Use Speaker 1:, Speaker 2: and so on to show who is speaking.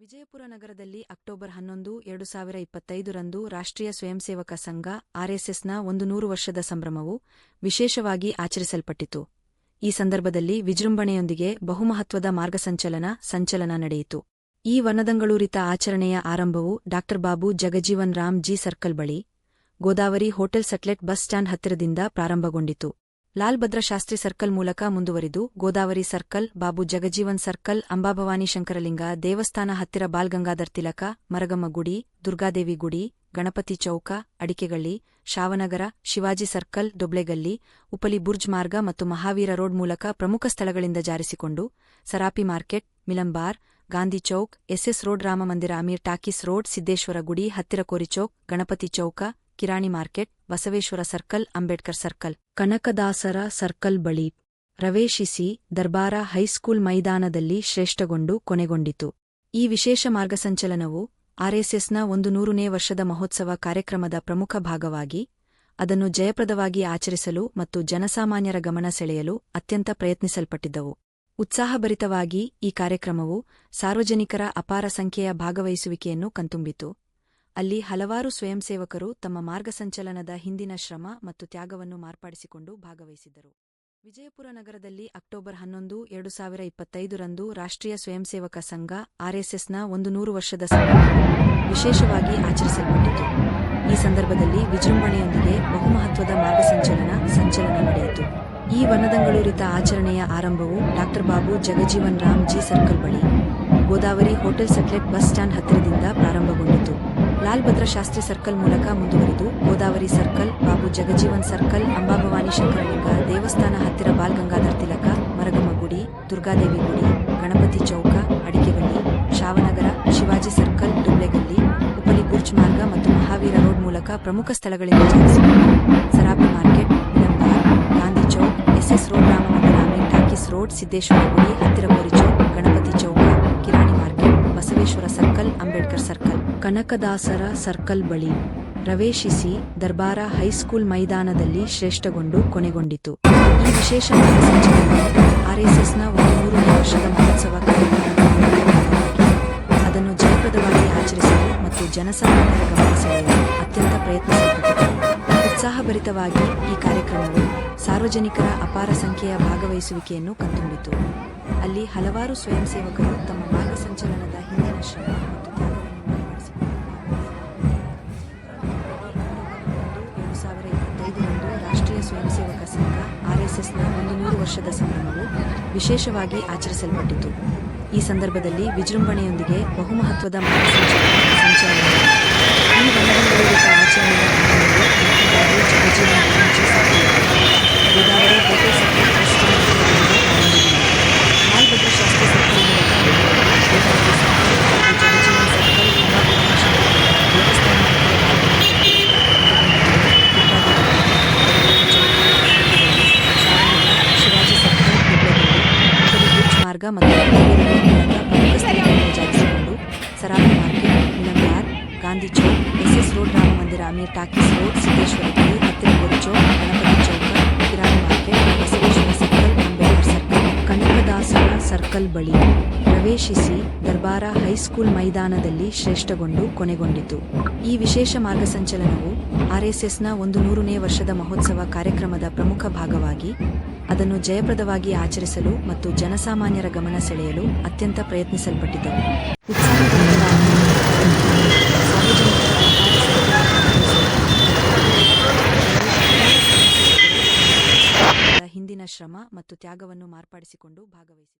Speaker 1: ವಿಜಯಪುರ ನಗರದಲ್ಲಿ ಅಕ್ಟೋಬರ್ ಹನ್ನೊಂದು, ಎರಡು ಸಾವಿರ ಇಪ್ಪತ್ತೈದರಂದು ರಾಷ್ಟ್ರೀಯ ಸ್ವಯಂಸೇವಕ ಸಂಘ ಆರ್ಎಸ್ಎಸ್ನ ಒಂದು ನೂರು ವರ್ಷದ ಸಂಭ್ರಮವು ವಿಶೇಷವಾಗಿ ಆಚರಿಸಲ್ಪಟ್ಟಿತು. ಈ ಸಂದರ್ಭದಲ್ಲಿ ವಿಜೃಂಭಣೆಯೊಂದಿಗೆ ಬಹುಮಹತ್ವದ ಮಾರ್ಗಸಂಚಲನ, ಸಂಚಲನ ನಡೆಯಿತು. ಈ ವನದಂಗಳೂರಿತ ಆಚರಣೆಯ ಆರಂಭವು ಡಾ ಬಾಬು ಜಗಜೀವನ್ ರಾಮ್ ಜಿ ಸರ್ಕಲ್ ಬಳಿ, Godavari hotel satellite bus stand ಹತ್ತಿರದಿಂದ ಪ್ರಾರಂಭಗೊಂಡಿತು. ಲಾಲ್ ಭದ್ರ ಶಾಸ್ತ್ರಿ ಸರ್ಕಲ್ ಮೂಲಕ ಮುಂದುವರಿದು, ಗೋದಾವರಿ ಸರ್ಕಲ್, ಬಾಬು ಜಗಜೀವನ್ ಸರ್ಕಲ್, ಅಂಬಾಭವಾನಿ ಶಂಕರಲಿಂಗ, ದೇವಸ್ಥಾನ ಹತ್ತಿರ ಬಾಲ್ಗಂಗಾಧರ್ ತಿಲಕ, ಮರಗಮ್ಮ ಗುಡಿ, ದುರ್ಗಾದೇವಿ ಗುಡಿ, ಗಣಪತಿ ಚೌಕ, ಅಡಿಕೆಗಳ್ಳಿ, ಶಾವನಗರ, ಶಿವಾಜಿ ಸರ್ಕಲ್, ದೊಬ್ಳೆಗಲ್ಲಿ, ಉಪಲಿ ಬುರ್ಜ್ ಮಾರ್ಗ ಮತ್ತು ಮಹಾವೀರ ರೋಡ್ ಮೂಲಕ ಪ್ರಮುಖ ಸ್ಥಳಗಳಿಂದ ಜಾರಿಸಿಕೊಂಡು, Sarafi market, Milambar, Gandhi Chowk, SS road Rammandir Amir talkies road, Siddheshwar ಗುಡಿ, ಹತ್ತಿರ ಕೋರಿ ಚೌಕ್, ಗಣಪತಿ ಚೌಕ, ಕಿರಾಣಿ market, Basaveshwar circle, Ambedkar circle. ಕನಕದಾಸರ ಸರ್ಕಲ್ ಬಳಿ ಪ್ರವೇಶಿಸಿ ದರ್ಬಾರ ಹೈಸ್ಕೂಲ್ ಮೈದಾನದಲ್ಲಿ ಶ್ರೇಷ್ಠಗೊಂಡು ಕೊನೆಗೊಂಡಿತು. ಈ ವಿಶೇಷ ಮಾರ್ಗಸಂಚಲನವು ಆರ್ಎಸ್ಎಸ್ನ ಒಂದು ನೂರನೇ ವರ್ಷದ ಮಹೋತ್ಸವ ಕಾರ್ಯಕ್ರಮದ ಪ್ರಮುಖ ಭಾಗವಾಗಿ, ಅದನ್ನು ಜಯಪ್ರದವಾಗಿ ಆಚರಿಸಲು ಮತ್ತು ಜನಸಾಮಾನ್ಯರ ಗಮನ ಸೆಳೆಯಲು ಅತ್ಯಂತ ಪ್ರಯತ್ನಿಸಲ್ಪಟ್ಟಿದ್ದವು. ಉತ್ಸಾಹಭರಿತವಾಗಿ ಈ ಕಾರ್ಯಕ್ರಮವು ಸಾರ್ವಜನಿಕರ ಅಪಾರ ಸಂಖ್ಯೆಯ ಭಾಗವಹಿಸುವಿಕೆಯನ್ನು ಕಣ್ತುಂಬಿತು ಅಲ್ಲಿ ಹಲವಾರು ಸ್ವಯಂಸೇವಕರು ತಮ್ಮ ಮಾರ್ಗಸಂಚಲನದ ಹಿಂದಿನ ಶ್ರಮ ಮತ್ತು ತ್ಯಾಗವನ್ನು ಮಾರ್ಪಾಡಿಸಿಕೊಂಡು ಭಾಗವಹಿಸಿದ್ದರು. ವಿಜಯಪುರ ನಗರದಲ್ಲಿ ಅಕ್ಟೋಬರ್ ಹನ್ನೊಂದು, ಎರಡು ಸಾವಿರ ಇಪ್ಪತ್ತೈದರಂದು ರಾಷ್ಟ್ರೀಯ ಸ್ವಯಂಸೇವಕ ಸಂಘ, ಆರ್ಎಸ್ಎಸ್ನ ಒಂದು ನೂರು ವರ್ಷದ ಸಂಘ ವಿಶೇಷವಾಗಿ ಆಚರಿಸಲ್ಪಟ್ಟಿತು. ಈ ಸಂದರ್ಭದಲ್ಲಿ ವಿಜೃಂಭಣೆಯೊಂದಿಗೆ ಬಹುಮಹತ್ವದ ಮಾರ್ಗಸಂಚಲನ ಸಂಚಲನ ನಡೆಯಿತು. ಈ ವನದಂಗಳೂರಿತ ಆಚರಣೆಯ ಆರಂಭವು ಡಾಕ್ಟರ್ ಬಾಬು ಜಗಜೀವನ್ ರಾಮ್ ಜಿ ಸರ್ಕಲ್ ಬಳಿ, Godavari hotel satellite bus stand ಹತ್ತಿರದಿಂದ ಪ್ರಾರಂಭಗೊಂಡಿತು. ಲಾಲ್ ಭದ್ರ ಶಾಸ್ತ್ರಿ ಸರ್ಕಲ್ ಮೂಲಕ ಮುಂದುವರಿದು, ಗೋದಾವರಿ ಸರ್ಕಲ್, ಬಾಬು ಜಗಜೀವನ್ ಸರ್ಕಲ್, ಅಂಬಾಭವಾನಿ ಶಂಕರಲಿಂಗ, ದೇವಸ್ಥಾನ ಹತ್ತಿರ ಬಾಲ್ ಗಂಗಾಧರ್ ತಿಲಕ, ಮರಗಮ್ಮ ಗುಡಿ, ದುರ್ಗಾದೇವಿ ಗುಡಿ, ಗಣಪತಿ ಚೌಕ, ಅಡಿಕೆಗಲ್ಲಿ, ಶಾವನಗರ, ಶಿವಾಜಿ ಸರ್ಕಲ್ ದುಬ್ಳೆಗಲ್ಲಿ ಉಪಲಿ ಬುರ್ಜ್ ಮಾರ್ಗ ಮತ್ತು ಮಹಾವೀರ ರೋಡ್ ಮೂಲಕ ಪ್ರಮುಖ ಸ್ಥಳಗಳಿಂದ ಜಾರಿಸಿಕೊಂಡು Sarafi market Gandhi Chowk, SS road Ramanagar talkies road, Siddheshwar ಗುಡಿ, ಹತ್ತಿರ ಕೋರಿ ಕನಕದಾಸರ ಸರ್ಕಲ್ ಬಳಿ ಪ್ರವೇಶಿಸಿ ದರ್ಬಾರ ಹೈಸ್ಕೂಲ್ ಮೈದಾನದಲ್ಲಿ ಶ್ರೇಷ್ಠಗೊಂಡು ಕೊನೆಗೊಂಡಿತು. ಈ ವಿಶೇಷ ಆರ್ಎಸ್ಎಸ್ನ ಒಂದು ಮೂರನೇ ವರ್ಷದ ಮಹೋತ್ಸವ ಅದನ್ನು ಜಯಪ್ರದವಾಗಿ ಆಚರಿಸಲು ಮತ್ತು ಜನಸಾಮಾನ್ಯರ ಗಮನ ಸೆಳೆಯಲು ಅತ್ಯಂತ ಪ್ರಯತ್ನಿಸಲ್ಪಟ್ಟಿತು. ಉತ್ಸಾಹಭರಿತವಾಗಿ ಈ ಕಾರ್ಯಕ್ರಮವು ಸಾರ್ವಜನಿಕರ ಅಪಾರ ಸಂಖ್ಯೆಯ ಭಾಗವಹಿಸುವಿಕೆಯನ್ನು ಕಣ್ತುಂಬಿತು ಅಲ್ಲಿ ಹಲವಾರು ಸ್ವಯಂಸೇವಕರು ತಮ್ಮ ಮಾರ್ಗಸಂಚಲನದ ರಾಷ್ಟ್ರೀಯ ಸ್ವಯಂಸೇವಕ ಸಂಘ, ಆರ್ಎಸ್ಎಸ್ನ ಒಂದು ನೂರು ವರ್ಷದ ಸಂಭ್ರಮವು ವಿಶೇಷವಾಗಿ ಆಚರಿಸಲ್ಪಟ್ಟಿತು. ಈ ಸಂದರ್ಭದಲ್ಲಿ ವಿಜೃಂಭಣೆಯೊಂದಿಗೆ ಬಹುಮಹತ್ವದ ಮಾರ್ಗಸಂಚಲನ ಸಂಚಾರ ಈ ಆಚರಣೆಯ ಆರಂಭವು Babu Jagjivan Ram ji circle Godavari hotel circle bus stand ಹತ್ತಿರದಿಂದ ಪ್ರಾರಂಭಗೊಂಡಿತು ಲಾಲ್ ಭದ್ರ ಶಾಸ್ತ್ರಿ ಸರ್ಕಲ್ ಮೂಲಕ ಮುಂದುವರಿದು ಗೋದಾವರಿ ಸರ್ಕಲ್ ಬಾಬು ಜಗಜೀವನ್ ಸರ್ಕಲ್ ಅಂಬಾಭವಾನಿ ಶಂಕರಲಿಂಗ ದೇವಸ್ಥಾನ ಹತ್ತಿರ ಶಿವಾಜಿ ಸರ್ಕಲ್ ಹುಬ್ಬಳ್ಳಿ ಉಪರಿ ಮಾರ್ಗ ಮತ್ತು ಜಾಗಿಸಿಕೊಂಡು Sarafi market Milambar Gandhi Chowk, SS road Rammandir, Amir talkies road, Siddheshwar ಗುಡಿ, ಹತ್ತಿರ ಗೋರಿ ಚೌಕ್, ಗಣಪತಿ ಚೌಕ, ಕಿರಾಣಿ market, Basaveshwar circle, Ambedkar circle, ಕನಕದಾಸರ ಸರ್ಕಲ್ ಬಳಿ ಪ್ರವೇಶಿಸಿ ದರ್ಬಾರ ಹೈಸ್ಕೂಲ್ ಮೈದಾನದಲ್ಲಿ ಶ್ರೇಷ್ಠಗೊಂಡು ಕೊನೆಗೊಂಡಿತು. ಈ ವಿಶೇಷ ಮಾರ್ಗಸಂಚಲನವು ಆರ್ಎಸ್ಎಸ್ನ ಒಂದು ನೂರನೇ ವರ್ಷದ ಮಹೋತ್ಸವ ಕಾರ್ಯಕ್ರಮದ ಪ್ರಮುಖ ಭಾಗವಾಗಿ, ಅದನ್ನು ಜಯಪ್ರದವಾಗಿ ಆಚರಿಸಲು ಮತ್ತು ಜನಸಾಮಾನ್ಯರ ಗಮನ ಸೆಳೆಯಲು ಅತ್ಯಂತ ಪ್ರಯತ್ನಿಸಲ್ಪಟ್ಟಿದ್ದವು. ಹಿಂದಿನ ಶ್ರಮ ಮತ್ತು ತ್ಯಾಗವನ್ನು ಮಾರ್ಪಡಿಸಿಕೊಂಡು ಭಾಗವಹಿಸಿದರು